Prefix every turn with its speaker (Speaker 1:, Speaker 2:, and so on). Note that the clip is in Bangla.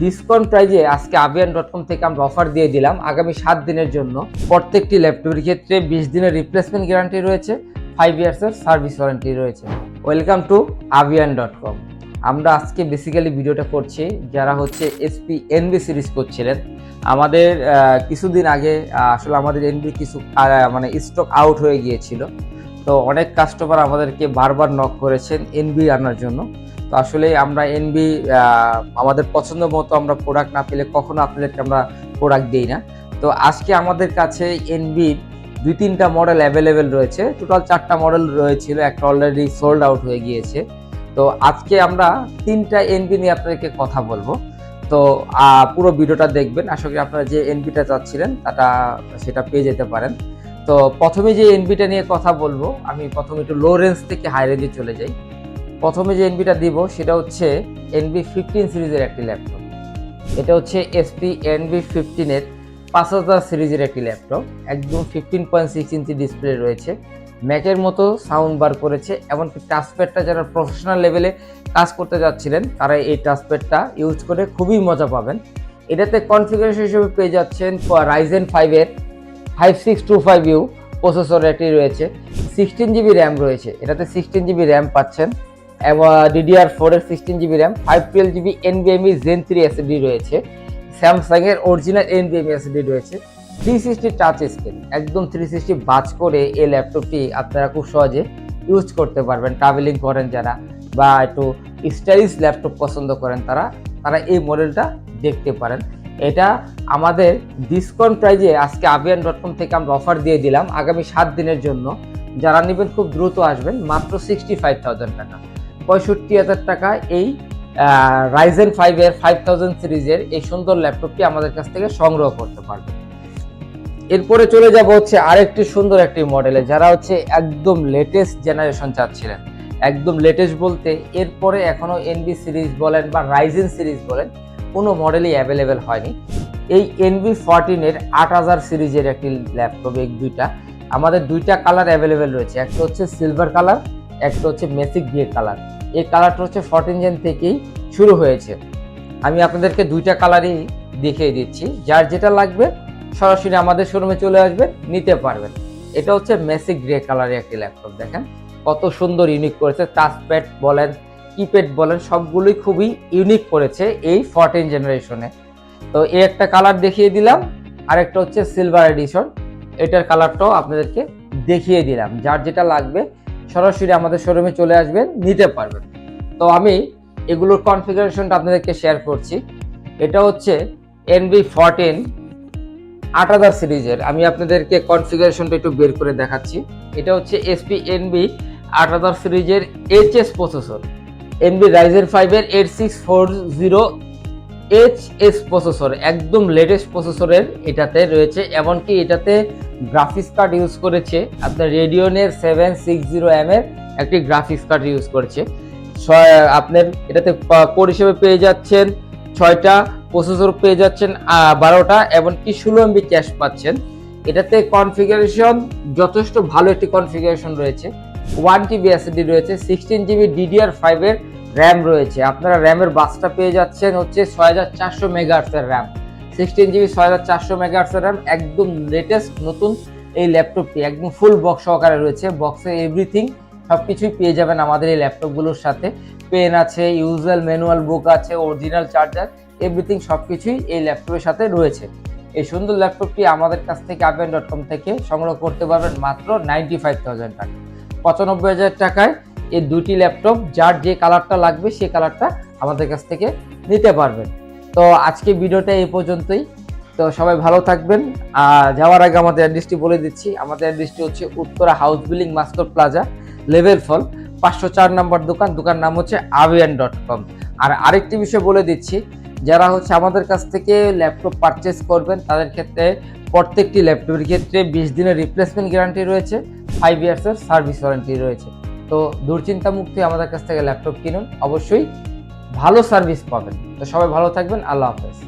Speaker 1: ডিসকাউন্ট প্রাইজে আজকে আবিয়ান ডট কম থেকে আমরা অফার দিয়ে দিলাম আগামী সাত দিনের জন্য। প্রত্যেকটি ল্যাপটপের ক্ষেত্রে বিশ দিনের রিপ্লেসমেন্ট গ্যারান্টি রয়েছে ফাইভ ইয়ার্সের সার্ভিস ওয়ারেন্টি রয়েছে। Welcome to Abiyan dot com আমরা আজকে বেসিক্যালি ভিডিওটা করছি যারা হচ্ছে এসপি এনবি সিরিজ করছিলেন। আমাদের কিছুদিন আগে আসলে আমাদের এনবি কিছু মানে স্টক আউট হয়ে গিয়েছিল। তো অনেক কাস্টমার আমাদেরকে বারবার নক করেছেন এনবি আনার জন্য। তো আসলে আমরা এনবি আমাদের পছন্দ মতো আমরা প্রোডাক্ট না পেলে কখনো আপনাদেরকে আমরা প্রোডাক্ট দিই না। তো আজকে আমাদের কাছে এনবি দুই তিনটা মডেল অ্যাভেলেবেল রয়েছে। টোটাল চারটা মডেল রয়েছিল, একটা অলরেডি সোল্ড আউট হয়ে গিয়েছে। তো আজকে আমরা তিনটা এনবি নিয়ে আপনাদেরকে কথা বলব। তো পুরো ভিডিওটা দেখবেন। আশা করি আপনারা যে এনবিটা চাচ্ছিলেন, তাটা সেটা পেয়ে যেতে পারেন। তো প্রথমে যে এনবিটা নিয়ে কথা বলব, আমি প্রথমে একটু লো রেঞ্জ থেকে হাই রেঞ্জে চলে যাই। প্রথমে যে এনবিটা দিব, সেটা হচ্ছে এনবি ফিফটিন সিরিজের একটি ল্যাপটপ। এটা হচ্ছে এসপি এনবি ফিফটিনের পাঁচ হাজার সিরিজের একটি ল্যাপটপ। একদম fifteen point six inch display রয়েছে। ম্যাকের মতো সাউন্ড বার করেছে, এমনকি টাচপ্যাডটা যারা প্রফেশনাল লেভেলে কাজ করতে যাচ্ছিলেন, তারা এই টাচপ্যাডটা ইউজ করে খুবই মজা পাবেন। এটাতে কনফিগারেশন হিসেবে পেয়ে যাচ্ছেন রাইজেন ফাইভের five six two five U processor একটি রয়েছে। সিক্সটিন জিবি র্যাম রয়েছে। এটাতে সিক্সটিন জিবি র্যাম পাচ্ছেন। ডিডিআর ফোরের sixteen GB RAM five twelve GB এনবিএমই gen three SD রয়েছে স্যামসাংয়ের অরিজিনাল এনবিএমই এসডি রয়েছে থ্রি সিক্সটি টাচ স্ক্রিন একদম থ্রি সিক্সটি বাজ করে এই ল্যাপটপটি আপনারা খুব সহজে ইউজ করতে পারবেন ট্রাভেলিং করেন যারা বা একটু স্টাইলিশ ল্যাপটপ পছন্দ করেন তারা তারা এই মডেলটা দেখতে পারেন। এটা আমাদের ডিসকাউন্ট প্রাইজে আজকে আবিয়ান ডট কম থেকে আমরা অফার দিয়ে দিলাম, আগামী সাত দিনের জন্য। যারা নেবেন খুব দ্রুত আসবেন, মাত্র সিক্সটি ফাইভ থাউজেন্ড টাকা। পঁয়ষট্টি হাজার টাকা এই রাইজেন ফাইভের ফাইভ থাউজেন্ড সিরিজের এই সুন্দর ল্যাপটপটি আমাদের কাছ থেকে সংগ্রহ করতে পারবে। এরপরে চলে যাব হচ্ছে আরেকটি সুন্দর একটি মডেলে যারা হচ্ছে একদম লেটেস্ট জেনারেশন চাচ্ছিলেন। একদম লেটেস্ট বলতে এরপরে এখনও এনবি সিরিজ বলেন বা রাইজেন সিরিজ বলেন, কোনো মডেলই অ্যাভেলেবেল হয়নি। এই এনবি ফোরটিনের আট হাজার সিরিজের একটি ল্যাপটপ এই দুইটা। আমাদের দুইটা কালার অ্যাভেলেবেল রয়েছে, একটা হচ্ছে সিলভার কালার একটা হচ্ছে মেসিক গ্রে কালার এই কালারটা হচ্ছে ফোরটিন জেন থেকেই শুরু হয়েছে। আমি আপনাদেরকে দুইটা কালারই দেখিয়ে দিচ্ছি। যার যেটা লাগবে, সরাসরি আমাদের শোরুমে চলে আসবেন নিতে পারবেন। এটা হচ্ছে মেসিক গ্রে কালারের একটি ল্যাপটপ দেখেন। কত সুন্দর ইউনিক করেছে। টাচপ্যাড বলেন কিপ্যাড বলেন, সবগুলোই খুবই ইউনিক করেছে এই ফোরটিন জেনারেশনে তো এই একটা কালার দেখিয়ে দিলাম। আরেকটা হচ্ছে সিলভার এডিশন এটার কালারটাও আপনাদেরকে দেখিয়ে দিলাম। যার যেটা লাগবে সরাসরি আমাদের শোরুমে চলে আসবেন, নিতে পারবেন। তো আমি এগুলোর কনফিগারেশনটা আপনাদেরকে শেয়ার করছি। এটা হচ্ছে এনবি ফোরটিন আট হাজার সিরিজের। আমি আপনাদেরকে কনফিগারেশনটা একটু বের করে দেখাচ্ছি। এটা হচ্ছে এসপি এনবি আট হাজার সিরিজের এইচএস প্রসেসর এনবি রাইজেন ফাইভের eight six four zero H S processor একদম লেটেস্ট প্রসেসরের এটাতে রয়েছে। এমনকি এটাতে গ্রাফিক্স কার্ড ইউজ করেছে আপনার রেডিওনের সেভেন সিক্স জিরো এম এর একটি গ্রাফিক্স কার্ড ইউজ করেছে। আপনার এটাতে কোড হিসেবে পেয়ে যাচ্ছেন ছয়টা প্রসেসর পেয়ে যাচ্ছেন বারোটা এমনকি ষোলো এমবি ক্যাশ পাচ্ছেন। এটাতে কনফিগারেশন যথেষ্ট ভালো একটি কনফিগারেশন রয়েছে। ওয়ান টিবি এসএসডি রয়েছে সিক্সটিন জিবি ডিডিআর ফাইভের র্যাম রয়েছে। আপনারা র্যামের বাসটা পেয়ে যাচ্ছেন হচ্ছে ছয় হাজার চারশো মেগাহার্সের র্যাম সিক্সটিন জিবি ছয় হাজার চারশো মেগাহার্সের র্যাম একদম লেটেস্ট নতুন এই ল্যাপটপটি একদম ফুল বক্স সহকারে রয়েছে। বক্সে এভরিথিং সব কিছুই পেয়ে যাবেন আমাদের এই ল্যাপটপগুলোর সাথে। পেন আছে ইউজুয়াল ম্যানুয়াল বুক আছে অরিজিনাল চার্জার এভরিথিং সব কিছুই এই ল্যাপটপের সাথে রয়েছে। এই সুন্দর ল্যাপটপটি আমাদের কাছ থেকে আবেন ডট কম থেকে সংগ্রহ করতে পারবেন মাত্র নাইনটি ফাইভ থাউজেন্ড টাকা। পঁচানব্বই হাজার টাকায় এই দুটি ল্যাপটপ যার যে কালারটা লাগবে সেই কালারটা আমাদের কাছ থেকে নিতে পারবেন। তো আজকে ভিডিওটা এই পর্যন্তই। তো সবাই ভালো থাকবেন। আর যাওয়ার আগে আমাদের অ্যাড্রেসটি বলে দিচ্ছি। আমাদের অ্যাড্রেসটি হচ্ছে Uttara house building Maskar plaza level ফল পাঁচশো চার নম্বর দোকান। দোকান নাম হচ্ছে আভিয়ান ডট কম আর আরেকটি বিষয় বলে দিচ্ছি, যারা হচ্ছে আমাদের কাছ থেকে ল্যাপটপ পারচেস করবেন, তাদের ক্ষেত্রে প্রত্যেকটি ল্যাপটপের ক্ষেত্রে বিশ দিনের রিপ্লেসমেন্ট গ্যারান্টি রয়েছে ফাইভ ইয়ার্সের সার্ভিস ওয়ারেন্টি রয়েছে। তো দুশ্চিন্তা মুক্তি আমাদের কাছ থেকে ল্যাপটপ কিনুন। অবশ্যই ভালো সার্ভিস পাবেন। তো সবাই ভালো থাকবেন আল্লাহ হাফেজ।